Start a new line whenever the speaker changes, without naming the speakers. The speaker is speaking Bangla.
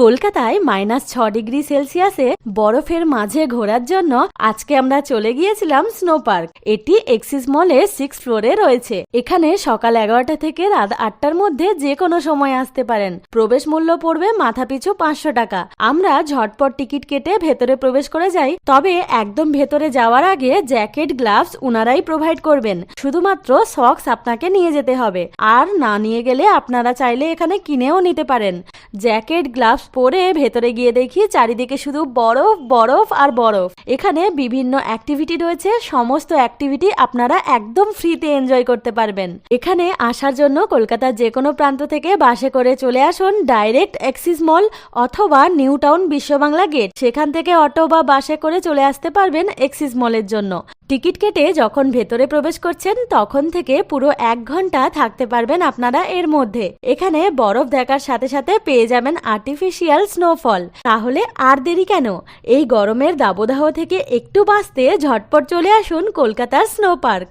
কলকাতায় মাইনাস ছ ডিগ্রি সেলসিয়াসে বরফের মাঝে ঘোরার জন্য আজকে আমরা চলে গিয়েছিলাম স্নো পার্ক এটি এক্সিস মলে সিক্স ফ্লোরে রয়েছে। এখানে সকাল এগারোটা থেকে রাত আটটার মধ্যে যে কোনো সময় আসতে পারেন। প্রবেশ মূল্য পড়বে মাথাপিছু পাঁচশো টাকা। আমরা ঝটপট টিকিট কেটে ভেতরে প্রবেশ করে যাই। তবে একদম ভেতরে যাওয়ার আগে জ্যাকেট, গ্লাভস উনারাই প্রোভাইড করবেন। শুধুমাত্র সক্স আপনাকে নিয়ে যেতে হবে। আর না নিয়ে গেলে আপনারা চাইলে এখানে কিনেও নিতে পারেন। জ্যাকেট, গ্লাভস পরে ভেতরে গিয়ে দেখি চারিদিকে শুধু বরফ বরফ আর বরফ। এখানে বিভিন্ন অ্যাক্টিভিটি রয়েছে, সমস্ত অ্যাক্টিভিটি আপনারা একদম ফ্রিতে এনজয় করতে পারবেন। এখানে আসার জন্য কলকাতার যে কোনো প্রান্ত থেকে বাসে করে চলে আসুন ডাইরেক্ট অ্যাক্সিস মল অথবা নিউ টাউন বিশ্ববাংলা গেট সেখান থেকে অটো বা বাসে করে চলে আসতে পারবেন এক্সিস মলের জন্য। টিকিট কেটে যখন ভেতরে প্রবেশ করছেন, তখন থেকে পুরো এক ঘণ্টা থাকতে পারবেন আপনারা এর মধ্যে। এখানে বরফ দেখার সাথে সাথে পেয়ে যাবেন আর্টিফিশিয়াল স্নোফল তাহলে আর দেরি কেন? এই গরমের দাবদাহ থেকে একটু বাঁচতে ঝটপট চলে আসুন কলকাতার স্নো পার্ক